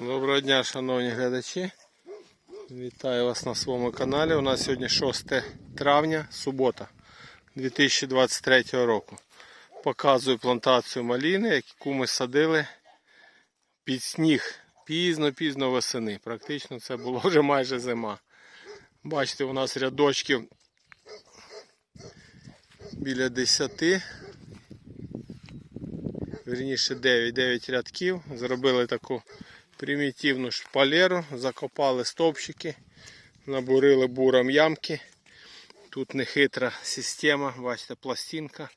Доброго дня, шановні глядачі. Вітаю вас на своєму каналі. У нас сьогодні 6 травня, субота 2023 року. Показую плантацію маліни, яку ми садили під сніг пізно-пізно восени. Практично це було вже майже зима. Бачите, у нас рядочків біля 10. Вірніше 9, 9 рядків. Зробили таку примітивну шпалеру, закопали стовпчики, набурили буром ямки. Тут нехитра система, бачите, пластинка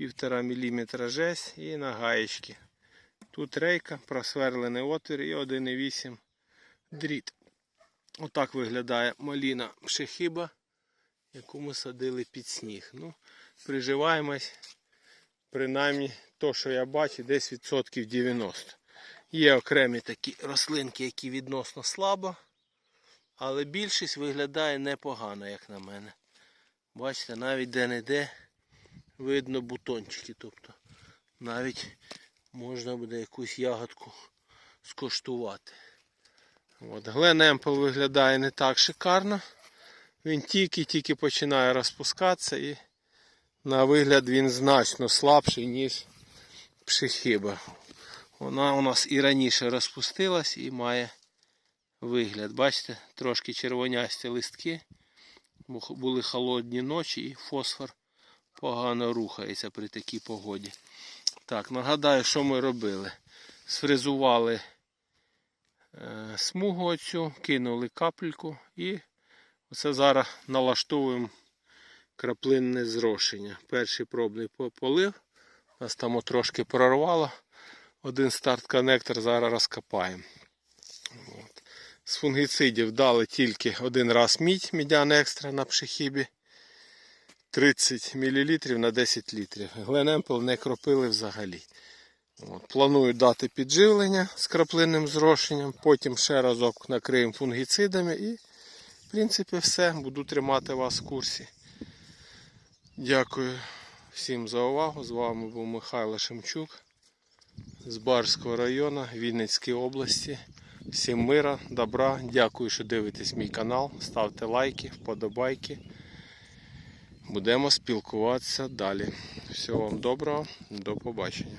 1,5 мм жесть і на гаєчки. Тут рейка, просверлений отвір і 1,8 дріт. Отак виглядає маліна пшехиба, яку ми садили під сніг. Ну, Приживаємось, принаймні, то, що я бачу, десь відсотків 90. Є окремі такі рослинки, які відносно слабо, але більшість виглядає непогано, як на мене. Бачите, навіть де-не-де видно бутончики. Тобто навіть можна буде якусь ягодку скоштувати. От. Глен виглядає не так шикарно. Він тільки-тільки починає розпускатися і на вигляд він значно слабший, ніж пшехіба. Вона у нас і раніше розпустилась і має вигляд. Бачите, трошки червонясті листки. Були холодні ночі і фосфор погано рухається при такій погоді. Так, нагадаю, що ми робили. Сфрезували е, смугу оцю, кинули капельку і оце зараз налаштовуємо краплинне зрошення. Перший пробний полив. Нас там трошки прорвало. Один старт-коннектор зараз розкопаємо. От. З фунгіцидів дали тільки один раз мідь, мідян екстра на пшехібі. 30 мл на 10 літрів. Гленемпл не кропили взагалі. От. Планую дати підживлення з краплинним зрошенням, потім ще разок накриємо фунгіцидами і, в принципі, все. Буду тримати вас в курсі. Дякую всім за увагу. З вами був Михайло Шемчук з Барського району Вінницької області. Всім мира, добра. Дякую, що дивитесь мій канал. Ставте лайки, вподобайки. Будемо спілкуватися далі. Всього вам доброго, до побачення.